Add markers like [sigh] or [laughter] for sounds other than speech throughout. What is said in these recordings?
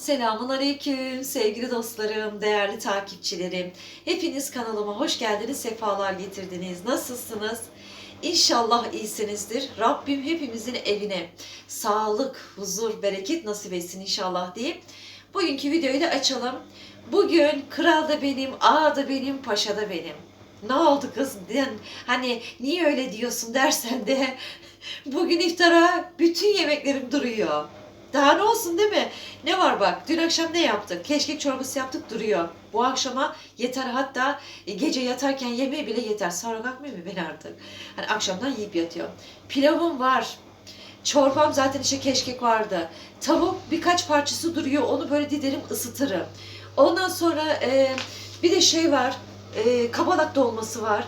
Selamun Aleyküm sevgili dostlarım, değerli takipçilerim. Hepiniz kanalıma hoş geldiniz, sefalar getirdiniz. Nasılsınız? İnşallah iyisinizdir. Rabbim hepimizin evine sağlık, huzur, bereket nasip etsin inşallah diyeyim. Bugünkü videoyu da açalım. Bugün kral da benim, ağa da benim, paşa da benim. Ne oldu kız? Hani niye öyle diyorsun dersen de [laughs] bugün iftara bütün yemeklerim duruyor. Daha ne olsun değil mi? Ne var bak dün akşam ne yaptık? Keşkek çorbası yaptık duruyor. Bu akşama yeter hatta e, gece yatarken yemeğe bile yeter. Sonra kalkmıyor mu ben artık? Hani akşamdan yiyip yatıyorum. Pilavım var. Çorbam zaten işte keşkek vardı. Tavuk birkaç parçası duruyor. Onu böyle diderim ısıtırım. Ondan sonra e, bir de şey var. E, kabalak dolması var.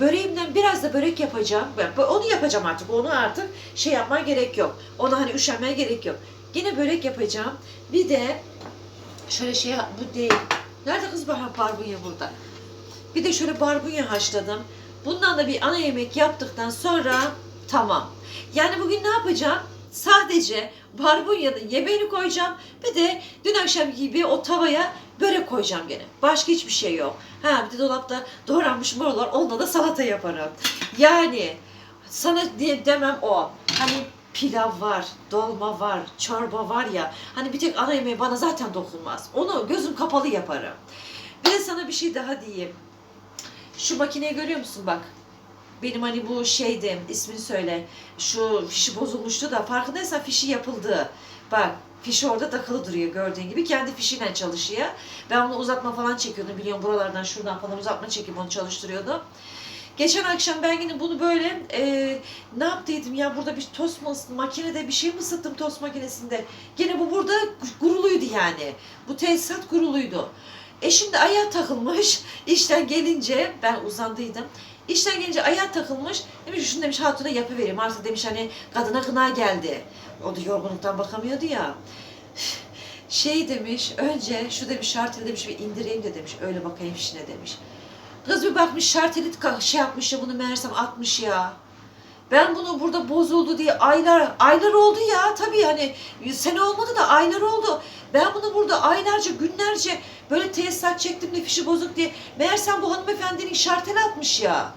Böreğimden biraz da börek yapacağım. Onu yapacağım artık. Onu artık şey yapmaya gerek yok. Ona hani üşenmeye gerek yok. Yine börek yapacağım. Bir de şöyle şey bu değil. Nerede kız Bahar barbunya burada? Bir de şöyle barbunya haşladım. Bundan da bir ana yemek yaptıktan sonra tamam. Yani bugün ne yapacağım? Sadece barbunyanın yemeğini koyacağım. Bir de dün akşam gibi o tavaya börek koyacağım gene. Başka hiçbir şey yok. Ha bir de dolapta doğranmış morlar onunla da salata yaparım. Yani sana diye demem o. Hani pilav var, dolma var, çorba var ya. Hani bir tek ana yemeği bana zaten dokunmaz. Onu gözüm kapalı yaparım. Bir de sana bir şey daha diyeyim. Şu makineyi görüyor musun bak. Benim hani bu şeydi, ismini söyle. Şu fişi bozulmuştu da farkındaysan fişi yapıldı. Bak fişi orada takılı duruyor gördüğün gibi. Kendi fişiyle çalışıyor. Ben bunu uzatma falan çekiyordum. Biliyorum buralardan şuradan falan uzatma çekip onu çalıştırıyordum. Geçen akşam ben yine bunu böyle e, ne yaptıydım ya burada bir tost mas- makinede bir şey mi ısıttım tost makinesinde. Gene bu burada guruluydu yani. Bu tesisat guruluydu. E şimdi ayağa takılmış. [laughs] İşten gelince ben uzandıydım. İşten gelince ayağa takılmış. Demiş şunu demiş hatuna yapıvereyim. Artık demiş hani kadına gına geldi. O da yorgunluktan bakamıyordu ya. Şey demiş önce şu demiş şarteli demiş bir indireyim de demiş. Öyle bakayım işine demiş. Kız bir bakmış şarteli ka- şey yapmış ya bunu meğersem atmış ya. Ben bunu burada bozuldu diye aylar aylar oldu ya tabii hani sene olmadı da aylar oldu. Ben bunu burada aylarca günlerce böyle tesisat çektim de fişi bozuk diye. Meğersem bu hanımefendinin şarteli atmış ya.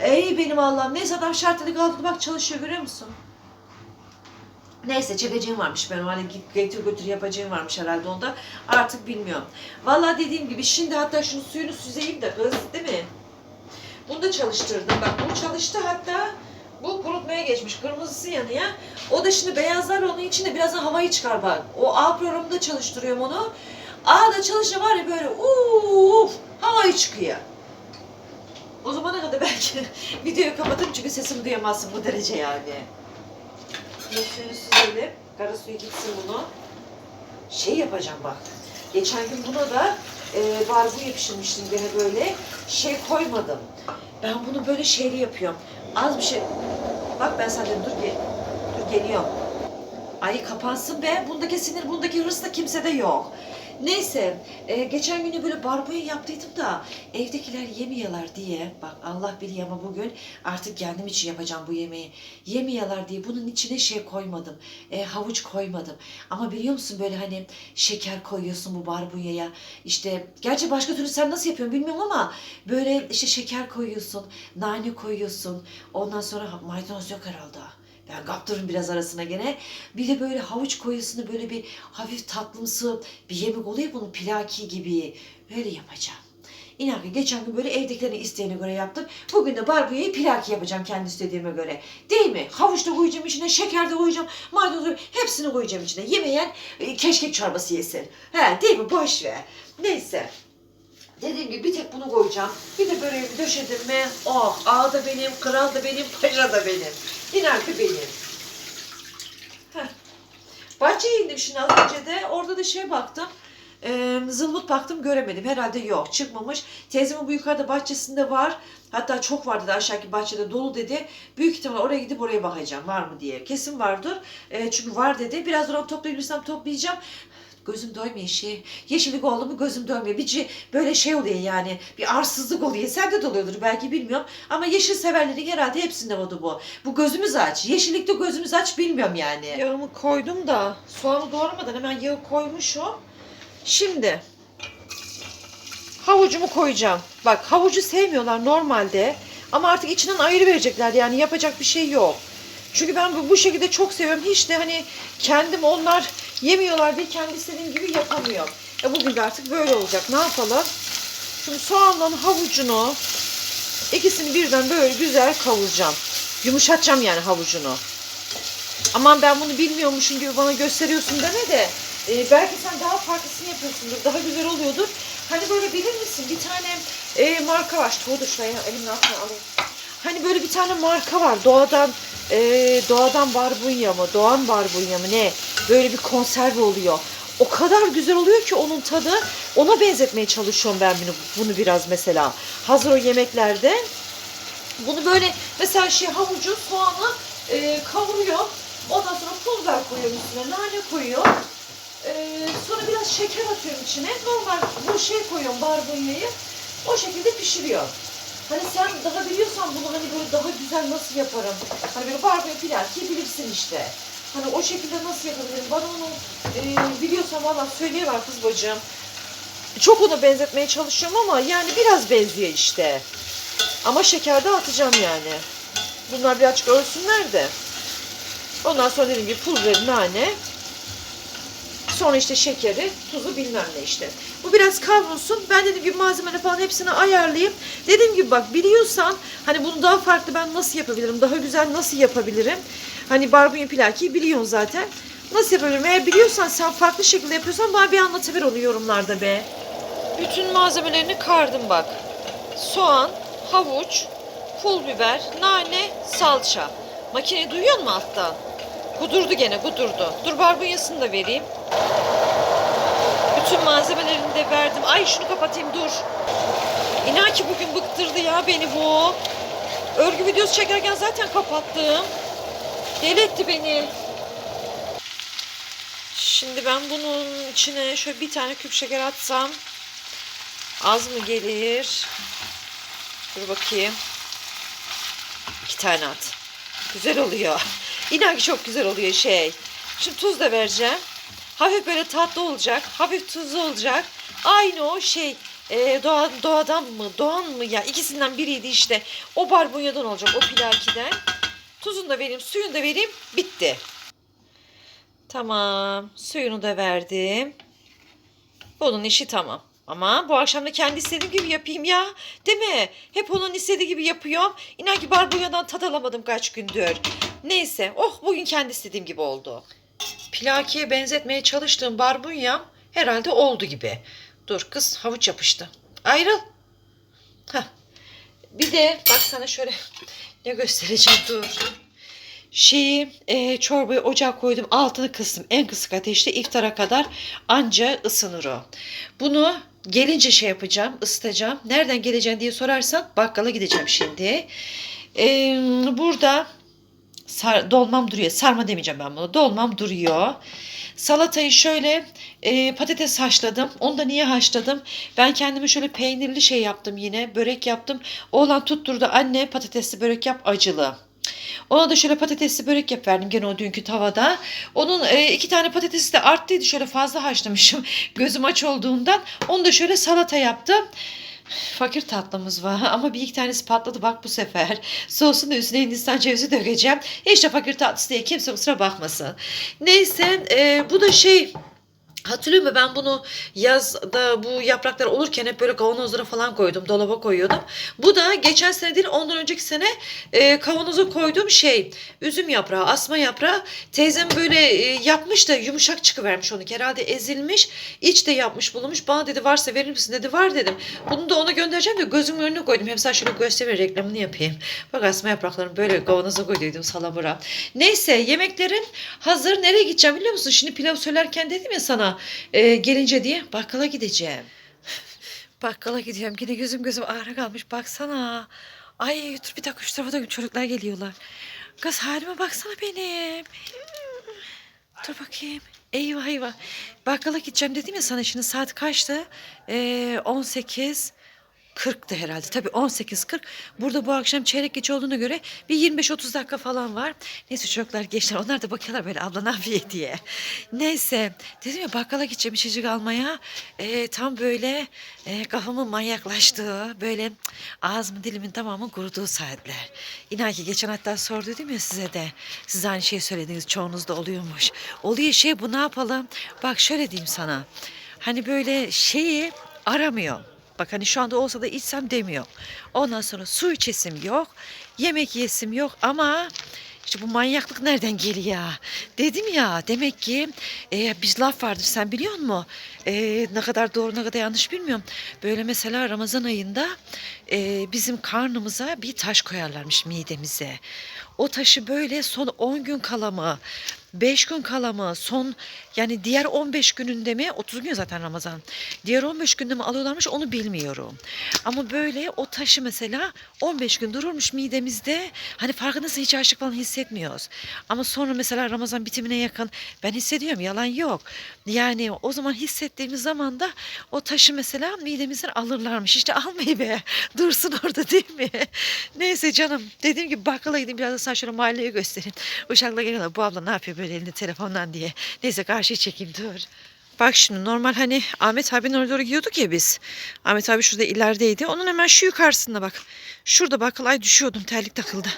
Ey benim Allah'ım neyse adam şarteli kaldırdı bak çalışıyor görüyor musun? Neyse çekeceğim varmış benim hani getir götür yapacağım varmış herhalde onda. Artık bilmiyorum. Vallahi dediğim gibi şimdi hatta şunu suyunu süzeyim de kız değil mi? Bunu da çalıştırdım. Bak bu çalıştı hatta bu kurutmaya geçmiş. Kırmızısı yanıyor. O da şimdi beyazlar onun içinde birazdan havayı çıkar bak. O A programında çalıştırıyorum onu. A'da çalışınca var ya böyle uuf havayı çıkıyor. O zamana kadar belki [laughs] videoyu kapatırım çünkü sesimi duyamazsın bu derece yani. Suyunu süzelim. Kara suyu gitsin bunu. Şey yapacağım bak. Geçen gün buna da e, barbunya pişirmiştim gene böyle. Şey koymadım. Ben bunu böyle şeyli yapıyorum. Az bir şey. Bak ben senden dur bir. Dur geliyorum. Ay kapansın be. Bundaki sinir, bundaki hırs da kimsede yok. Neyse, e, geçen günü böyle barbunya yaptıydım da evdekiler yemiyorlar diye, bak Allah biliyor ama bugün artık kendim için yapacağım bu yemeği. Yemiyorlar diye bunun içine şey koymadım, e, havuç koymadım. Ama biliyor musun böyle hani şeker koyuyorsun bu barbunyaya. İşte gerçi başka türlü sen nasıl yapıyorsun bilmiyorum ama böyle işte şeker koyuyorsun, nane koyuyorsun. Ondan sonra maydanoz yok herhalde. Ben kaptırırım biraz arasına gene. Bir de böyle havuç koyusunu böyle bir hafif tatlımsı bir yemek oluyor bunun pilaki gibi. Öyle yapacağım. İnan ki geçen gün böyle evdekilerin isteğine göre yaptım. Bugün de barbunyayı pilaki yapacağım kendi istediğime göre. Değil mi? Havuç da koyacağım içine, şeker de koyacağım, maydanoz da- hepsini koyacağım içine. Yemeyen e, keşkek çorbası yesin. He değil mi? Boş ver. Neyse. Dediğim gibi bir tek bunu koyacağım. Bir de böreğimi döşedim mi? Oh, ağa da benim, kral da benim, paşa da benim. İnan ki benim. Heh. Bahçeye indim şimdi az önce de. Orada da şey baktım. Ee, zılmut baktım göremedim. Herhalde yok. Çıkmamış. Teyzemin bu yukarıda bahçesinde var. Hatta çok var dedi aşağıki bahçede dolu dedi. Büyük ihtimal oraya gidip oraya bakacağım var mı diye. Kesin vardır. Ee, çünkü var dedi. Birazdan onu toplayabilirsem toplayacağım. Gözüm doymuyor şey. Yeşillik oldu mu gözüm doymuyor. Bir böyle şey oluyor yani. Bir arsızlık oluyor. Sende de oluyordur belki bilmiyorum. Ama yeşil severlerin herhalde hepsinde oldu bu. Bu gözümüz aç. Yeşillikte gözümüz aç bilmiyorum yani. Yağımı koydum da soğanı doğramadan hemen yağı koymuşum. Şimdi havucumu koyacağım. Bak havucu sevmiyorlar normalde. Ama artık içinden ayrı verecekler yani yapacak bir şey yok. Çünkü ben bu, bu şekilde çok seviyorum. Hiç de hani kendim onlar yemiyorlar diye kendi istediğim gibi yapamıyorum. E bugün de artık böyle olacak. Ne yapalım? Şimdi soğanla havucunu ikisini birden böyle güzel kavuracağım. Yumuşatacağım yani havucunu. Aman ben bunu bilmiyormuşum gibi bana gösteriyorsun deme de e, belki sen daha farklısını yapıyorsundur. Daha güzel oluyordur. Hani böyle bilir misin? Bir tane e, marka var. Dur şuraya elimin altına alayım. Hani böyle bir tane marka var. Doğadan e, doğadan barbunya mı? Doğan barbunya mı ne? Böyle bir konserve oluyor. O kadar güzel oluyor ki onun tadı. Ona benzetmeye çalışıyorum ben bunu, bunu biraz mesela. Hazır o yemeklerde. Bunu böyle mesela şey havucu, soğanı e, kavuruyor. Ondan sonra pul biber koyuyorum üstüne, nane koyuyor. E, sonra biraz şeker atıyorum içine. Normal bu şey koyuyorum barbunyayı. O şekilde pişiriyor. Hani sen daha biliyorsan bunu hani böyle daha güzel nasıl yaparım? Hani böyle barbunya pilav ki bilirsin işte. Hani o şekilde nasıl yapabilirim? Bana onu e, biliyorsan valla söyleyiver kız bacım. Çok ona benzetmeye çalışıyorum ama yani biraz benziyor işte. Ama şeker de atacağım yani. Bunlar birazcık ölsünler de. Ondan sonra dediğim gibi pul biber, nane. Sonra işte şekeri, tuzu bilmem ne işte. Bu biraz kavrulsun. Ben dediğim gibi malzemeleri falan hepsini ayarlayayım. Dediğim gibi bak biliyorsan hani bunu daha farklı ben nasıl yapabilirim? Daha güzel nasıl yapabilirim? Hani barbunya pilaki biliyorsun zaten. Nasıl yapabilirim? Eğer biliyorsan sen farklı şekilde yapıyorsan bana bir anlatıver onu yorumlarda be. Bütün malzemelerini kardım bak. Soğan, havuç, pul biber, nane, salça. Makineyi duyuyor musun alttan? Kudurdu gene kudurdu. Dur barbunyasını da vereyim. Bütün malzemelerini de verdim. Ay şunu kapatayım dur. İnan ki bugün bıktırdı ya beni bu. Örgü videosu çekerken zaten kapattım. Deli etti beni. Şimdi ben bunun içine şöyle bir tane küp şeker atsam az mı gelir? Dur bakayım. İki tane at. Güzel oluyor. [laughs] İnan ki çok güzel oluyor şey. Şimdi tuz da vereceğim. Hafif böyle tatlı olacak. Hafif tuzlu olacak. Aynı o şey e, doğa, doğadan mı doğan mı ya ikisinden biriydi işte. O barbunyadan olacak o pilakiden. Tuzunu da vereyim suyunu da vereyim bitti. Tamam suyunu da verdim. Bunun işi tamam. Ama bu akşam da kendi istediğim gibi yapayım ya. Değil mi? Hep onun istediği gibi yapıyorum. İnan ki barbunyadan tad alamadım kaç gündür. Neyse. Oh bugün kendi istediğim gibi oldu. Plakiye benzetmeye çalıştığım barbunyam herhalde oldu gibi. Dur kız havuç yapıştı. Ayrıl. Heh. Bir de bak sana şöyle [laughs] ne göstereceğim dur. Şeyi e, çorbayı ocağa koydum altını kıstım en kısık ateşte iftara kadar anca ısınır o. Bunu gelince şey yapacağım ısıtacağım. Nereden geleceğim diye sorarsan bakkala gideceğim şimdi. E, burada sar, dolmam duruyor. Sarma demeyeceğim ben bunu. Dolmam duruyor. Salatayı şöyle e, patates haşladım. Onu da niye haşladım? Ben kendime şöyle peynirli şey yaptım yine. Börek yaptım. Oğlan tutturdu anne patatesli börek yap acılı. Ona da şöyle patatesli börek yap verdim gene o dünkü tavada. Onun e, iki tane patatesi de arttıydı. Şöyle fazla haşlamışım [laughs] gözüm aç olduğundan. Onu da şöyle salata yaptım. Fakir tatlımız var [laughs] ama bir iki tanesi patladı bak bu sefer. Sosun üstüne hindistan cevizi dökeceğim. Hiç de fakir tatlısı diye kimse kusura bakmasın. Neyse e, bu da şey... Hatırlıyor musun ben bunu yazda bu yapraklar olurken hep böyle kavanozlara falan koydum. Dolaba koyuyordum. Bu da geçen sene değil ondan önceki sene e, kavanoza koyduğum şey. Üzüm yaprağı, asma yaprağı. Teyzem böyle e, yapmış da yumuşak çıkıvermiş onu. Herhalde ezilmiş. iç de yapmış bulunmuş. Bana dedi varsa verir misin dedi. Var dedim. Bunu da ona göndereceğim de gözümün önüne koydum. Hem sen şöyle göstereyim reklamını yapayım. Bak asma yapraklarını böyle kavanoza koyduydum salamura. Neyse yemeklerin hazır. Nereye gideceğim biliyor musun? Şimdi pilav söylerken dedim ya sana e, gelince diye bakkala gideceğim. bakkala gidiyorum. Yine gözüm gözüm ağrı kalmış. Baksana. Ay dur bir dakika şu tarafa da çocuklar geliyorlar. Kız halime baksana benim. Dur bakayım. Eyvah eyvah. Bakkala gideceğim dedim ya sana şimdi saat kaçtı? Ee, 18 40'tı herhalde. Tabii 18.40. Burada bu akşam çeyrek geç olduğuna göre bir 25-30 dakika falan var. Neyse çocuklar geçler. Onlar da bakıyorlar böyle abla ne diye. Neyse. Dedim ya bakkala gideceğim içecek almaya. Ee, tam böyle e, kafamın manyaklaştığı, böyle cık, ağzımın dilimin tamamı kuruduğu saatler. İnan ki geçen hatta sordum ya size de. Siz aynı şeyi söylediniz. Çoğunuzda oluyormuş. Oluyor şey bu ne yapalım? Bak şöyle diyeyim sana. Hani böyle şeyi aramıyor. Bak hani şu anda olsa da içsem demiyor. Ondan sonra su içesim yok. Yemek yesim yok ama işte bu manyaklık nereden geliyor? Dedim ya demek ki e, biz laf vardır sen biliyor musun? E, ne kadar doğru ne kadar yanlış bilmiyorum. Böyle mesela Ramazan ayında e, bizim karnımıza bir taş koyarlarmış midemize. O taşı böyle son 10 gün kala mı? 5 gün kala mı? Son yani diğer 15 gününde mi? 30 gün zaten Ramazan. Diğer 15 günde mi alıyorlarmış onu bilmiyorum. Ama böyle o taşı mesela 15 gün dururmuş midemizde. Hani farkındaysa hiç açlık falan hissetmiyoruz. Ama sonra mesela Ramazan bitimine yakın ben hissediyorum yalan yok. Yani o zaman hissettiğimiz zaman da o taşı mesela midemizden alırlarmış. İşte almayı be. Dursun orada değil mi? [laughs] Neyse canım. Dediğim gibi bakkala gideyim biraz da sana şöyle göstereyim. Uşakla geliyorlar. Bu abla ne yapıyor böyle elinde telefondan diye. Neyse karşıya çekeyim dur. Bak şimdi normal hani Ahmet abinin oraya doğru gidiyorduk ya biz. Ahmet abi şurada ilerideydi. Onun hemen şu yukarısında bak. Şurada bakkal ay düşüyordum terlik takıldı.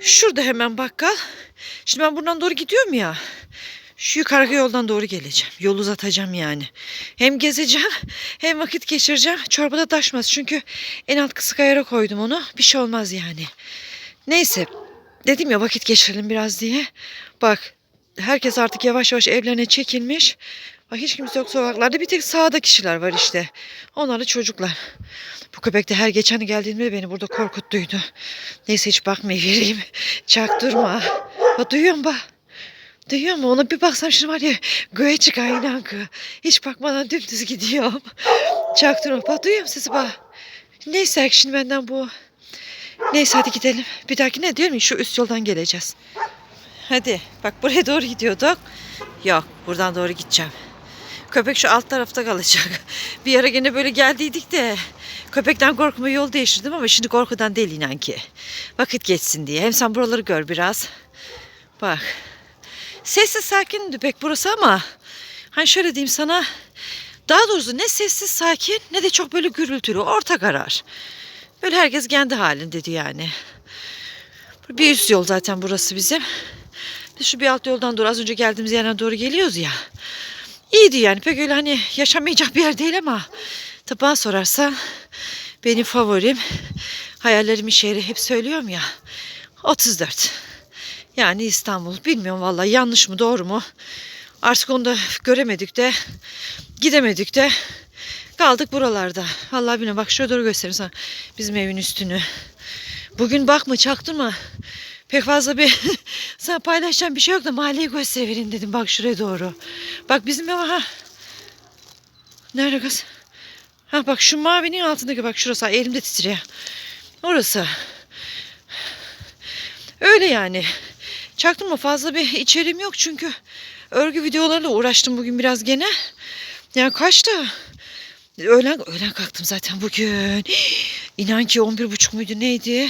Şurada hemen bakkal. Şimdi ben buradan doğru gidiyorum ya. Şu yukarı yoldan doğru geleceğim. Yol uzatacağım yani. Hem gezeceğim hem vakit geçireceğim. Çorbada taşmaz çünkü en alt kısık ayara koydum onu. Bir şey olmaz yani. Neyse dedim ya vakit geçirelim biraz diye. Bak herkes artık yavaş yavaş evlerine çekilmiş. Bak hiç kimse yok sokaklarda. Bir tek sağda kişiler var işte. Onlar çocuklar. Bu köpek de her geçen geldiğimde beni burada korkuttuydu. Neyse hiç bakmayı vereyim. Çaktırma. Bak duyuyor musun bak? Duyuyor musun? Ona bir baksam şimdi var ya göğe çıkar inan ki. Hiç bakmadan dümdüz gidiyorum. Çaktırma. Bak duyuyor musun sesi bak? Neyse şimdi benden bu. Neyse hadi gidelim. Bir dahaki ne diyorum şu üst yoldan geleceğiz. Hadi bak buraya doğru gidiyorduk. Yok buradan doğru gideceğim. Köpek şu alt tarafta kalacak. [laughs] Bir ara gene böyle geldiydik de köpekten korkma yol değiştirdim ama şimdi korkudan değil inan ki. Vakit geçsin diye. Hem sen buraları gör biraz. Bak. Sessiz sakin pek burası ama hani şöyle diyeyim sana daha doğrusu ne sessiz sakin ne de çok böyle gürültülü orta karar. Böyle herkes kendi halinde yani. Bir üst yol zaten burası bizim. Biz şu bir alt yoldan doğru az önce geldiğimiz yerden doğru geliyoruz ya. İyiydi yani pek öyle hani yaşamayacak bir yer değil ama tabi bana sorarsan benim favorim hayallerimin şehri hep söylüyorum ya 34. Yani İstanbul bilmiyorum vallahi yanlış mı doğru mu artık onu da göremedik de gidemedik de kaldık buralarda. Vallahi bilmiyorum bak şuraya doğru göstereyim sana bizim evin üstünü. Bugün bakma çaktırma. Pek fazla bir [laughs] sana paylaşacağım bir şey yok da mahalleyi gösterelim dedim. Bak şuraya doğru. Bak bizim ev ha. Nerede kız? Ha bak şu mavinin altındaki bak şurası elimde titriyor. Orası. Öyle yani. Çaktırma fazla bir içeriğim yok çünkü örgü videolarıyla uğraştım bugün biraz gene. Yani kaçtı? Öğlen, öğlen kalktım zaten bugün. [gasps] İnan ki 11 buçuk muydu neydi?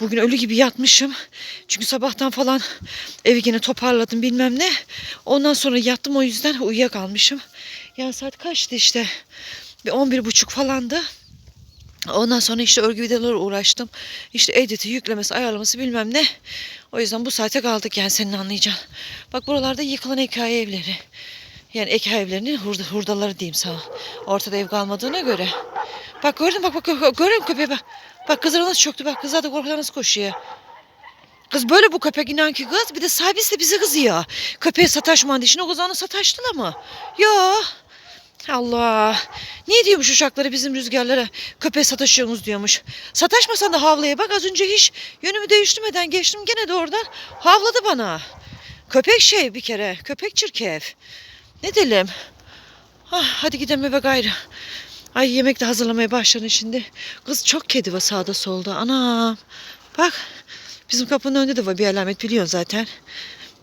Bugün ölü gibi yatmışım. Çünkü sabahtan falan evi yine toparladım bilmem ne. Ondan sonra yattım o yüzden uyuyakalmışım. Yani saat kaçtı işte? Bir 11 buçuk falandı. Ondan sonra işte örgü videoları uğraştım. İşte editi, yüklemesi, ayarlaması bilmem ne. O yüzden bu saate kaldık yani senin anlayacaksın. Bak buralarda yıkılan hikaye evleri. Yani ek evlerinin hurda, hurdaları diyeyim sana. Ortada ev kalmadığına göre. Bak gördün bak bak görüyor köpeği bak. Bak kızlar nasıl çöktü bak kızlar da korkudan nasıl koşuyor. Kız böyle bu köpek inan ki kız. Bir de sahibi de bizi kızıyor. Köpeğe sataşman. Şimdi o kız onu sataştılar mı? Ya. Allah. Niye diyormuş uşakları bizim rüzgarlara köpeğe sataşıyorsunuz diyormuş. Sataşmasan da havlaya bak az önce hiç yönümü değiştirmeden geçtim gene de oradan havladı bana. Köpek şey bir kere köpek çirkef. Ne diyelim? Ah, hadi gidelim eve gayrı. Ay yemek de hazırlamaya başladın şimdi. Kız çok kedi var sağda solda. Anam. Bak bizim kapının önünde de var bir alamet biliyorsun zaten.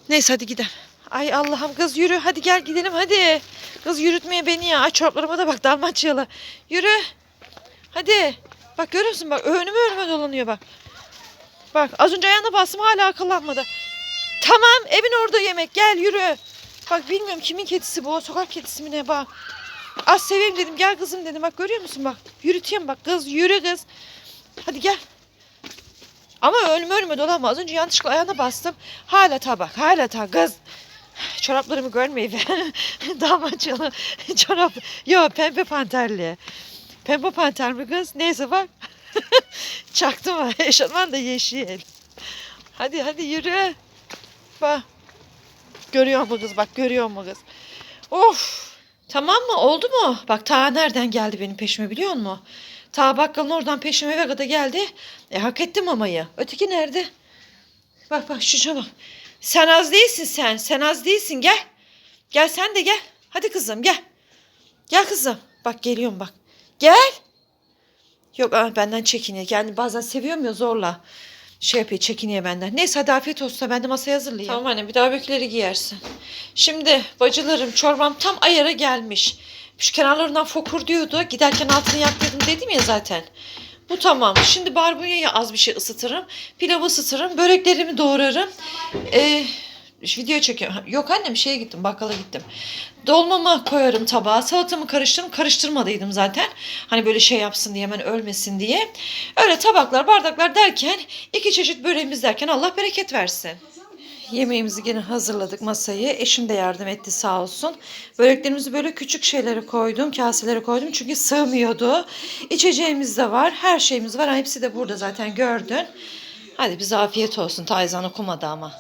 Neyse hadi gidelim. Ay Allah'ım kız yürü hadi gel gidelim hadi. Kız yürütmeye beni ya. Ay çoraplarıma da bak dalmaçyalı. Yürü. Hadi. Bak görüyor musun bak önüme önüme dolanıyor bak. Bak az önce ayağına bastım hala akıllanmadı. Tamam evin orada yemek gel yürü. Bak bilmiyorum kimin kedisi bu sokak kedisi mi ne bak. Az seveyim dedim gel kızım dedim bak görüyor musun bak. Yürüteyim bak kız yürü kız. Hadi gel. Ama önüme önüme dolanma. Az önce yanlışlıkla ayağına bastım. Hala tabak hala ta kız. Çoraplarımı görmeyi [laughs] Damaçalı çorap. Yo pembe panterli. Pembe panter mi kız? Neyse bak. [laughs] Çaktım ha. Eşofman da yeşil. Hadi hadi yürü. Bak. Görüyor mu kız? Bak görüyor mu kız? Of. Tamam mı? Oldu mu? Bak ta nereden geldi benim peşime biliyor musun? Ta bakkalın oradan peşime eve kadar geldi. E hak ettim mamayı. Öteki nerede? Bak bak şu bak. Sen az değilsin sen. Sen az değilsin. Gel. Gel sen de gel. Hadi kızım gel. Gel kızım. Bak geliyorum bak. Gel. Yok aa, benden çekiniyor. Yani bazen seviyorum ya zorla. Şey yapıyor çekiniyor benden. Neyse hadi afiyet olsun. Ben de masaya hazırlayayım. Tamam anne bir daha bökleri giyersin. Şimdi bacılarım çorbam tam ayara gelmiş. Şu kenarlarından fokur diyordu. Giderken altını yak dedim dedim ya zaten. Bu tamam. Şimdi barbunyayı az bir şey ısıtırım. Pilavı ısıtırım. Böreklerimi doğrarım. Ee, video çekiyorum. Yok annem şeye gittim bakkala gittim. Dolmamı koyarım tabağa. Salatamı karıştırırım. Karıştırmadıydım zaten. Hani böyle şey yapsın diye hemen ölmesin diye. Öyle tabaklar bardaklar derken iki çeşit böreğimiz derken Allah bereket versin. Yemeğimizi yine hazırladık masayı. Eşim de yardım etti sağ olsun. Böreklerimizi böyle küçük şeylere koydum, kaselere koydum çünkü sığmıyordu. İçeceğimiz de var, her şeyimiz var. Hepsi de burada zaten gördün. Hadi bize afiyet olsun. Tayzan okumadı ama.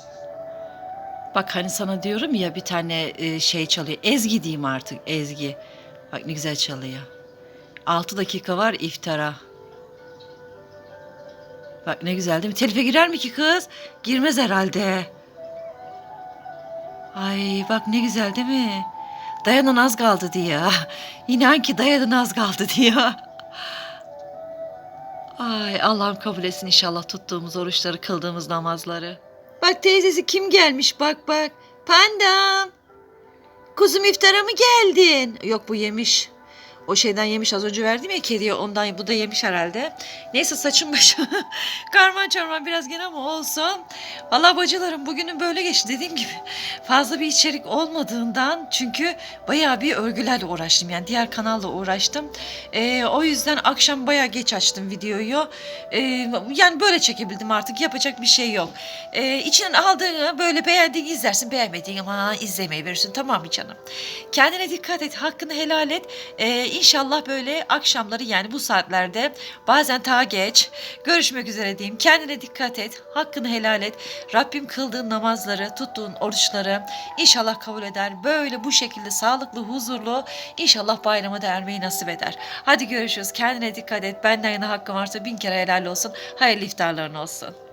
Bak hani sana diyorum ya bir tane e, şey çalıyor. Ezgi diyeyim artık Ezgi. Bak ne güzel çalıyor. 6 dakika var iftara. Bak ne güzel değil mi? Telife girer mi ki kız? Girmez herhalde. Ay bak ne güzel değil mi? Dayanın az kaldı diyor. [laughs] İnan ki dayanın az kaldı diyor. [laughs] Ay Allah'ım kabul etsin inşallah tuttuğumuz oruçları, kıldığımız namazları. Bak teyzesi kim gelmiş bak bak. Pandam. Kuzum iftara mı geldin? Yok bu yemiş. O şeyden yemiş az önce verdim ya kediye ondan bu da yemiş herhalde. Neyse saçım başım [laughs] karman çorman biraz gene ama olsun. Valla bacılarım bugünün böyle geçti dediğim gibi. Fazla bir içerik olmadığından çünkü bayağı bir örgülerle uğraştım. Yani diğer kanalla uğraştım. Ee, o yüzden akşam bayağı geç açtım videoyu. Ee, yani böyle çekebildim artık yapacak bir şey yok. Ee, içinden aldığını böyle beğendiğini izlersin beğenmediğini ama izlemeyi verirsin tamam mı canım? Kendine dikkat et hakkını helal et. Ee, inşallah böyle akşamları yani bu saatlerde bazen daha geç görüşmek üzere diyeyim. Kendine dikkat et. Hakkını helal et. Rabbim kıldığın namazları, tuttuğun oruçları inşallah kabul eder. Böyle bu şekilde sağlıklı, huzurlu inşallah bayrama da ermeyi nasip eder. Hadi görüşürüz. Kendine dikkat et. Benden yana hakkın varsa bin kere helal olsun. Hayırlı iftarların olsun.